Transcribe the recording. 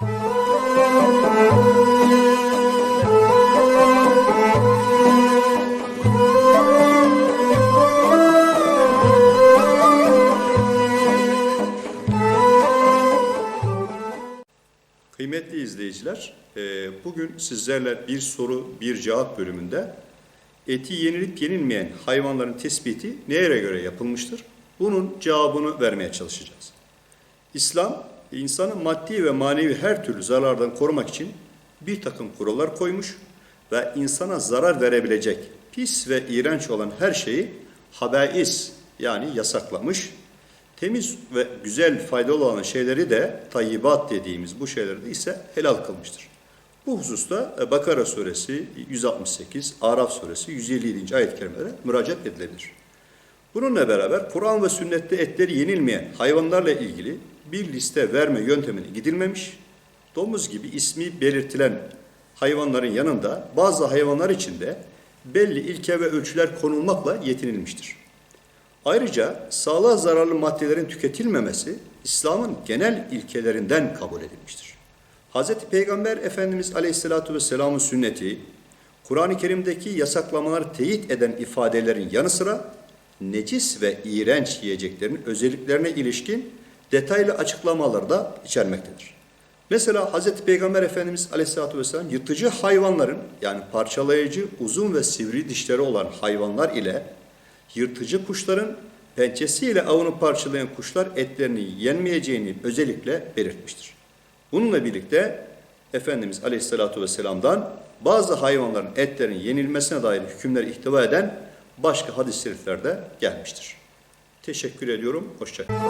Kıymetli izleyiciler, e, bugün sizlerle bir soru, bir cevap bölümünde eti yenilip yenilmeyen hayvanların tespiti neye göre yapılmıştır? Bunun cevabını vermeye çalışacağız. İslam, insanı maddi ve manevi her türlü zarardan korumak için bir takım kurallar koymuş ve insana zarar verebilecek pis ve iğrenç olan her şeyi habeis yani yasaklamış. Temiz ve güzel faydalı olan şeyleri de tayyibat dediğimiz bu şeyleri de ise helal kılmıştır. Bu hususta e, Bakara suresi 168, Araf suresi 157. ayet-i kerimelere müracaat edilebilir. Bununla beraber Kur'an ve sünnette etleri yenilmeyen hayvanlarla ilgili bir liste verme yöntemine gidilmemiş. Domuz gibi ismi belirtilen hayvanların yanında bazı hayvanlar için de belli ilke ve ölçüler konulmakla yetinilmiştir. Ayrıca sağlığa zararlı maddelerin tüketilmemesi İslam'ın genel ilkelerinden kabul edilmiştir. Hz. Peygamber Efendimiz Aleyhisselatü Vesselam'ın sünneti, Kur'an-ı Kerim'deki yasaklamaları teyit eden ifadelerin yanı sıra necis ve iğrenç yiyeceklerin özelliklerine ilişkin detaylı açıklamaları da içermektedir. Mesela Hz. Peygamber Efendimiz Aleyhisselatü Vesselam yırtıcı hayvanların yani parçalayıcı uzun ve sivri dişleri olan hayvanlar ile yırtıcı kuşların pençesiyle avını parçalayan kuşlar etlerini yenmeyeceğini özellikle belirtmiştir. Bununla birlikte Efendimiz Aleyhisselatü Vesselam'dan bazı hayvanların etlerinin yenilmesine dair hükümleri ihtiva eden başka hadis-i şerifler de gelmiştir. Teşekkür ediyorum. Hoşçakalın.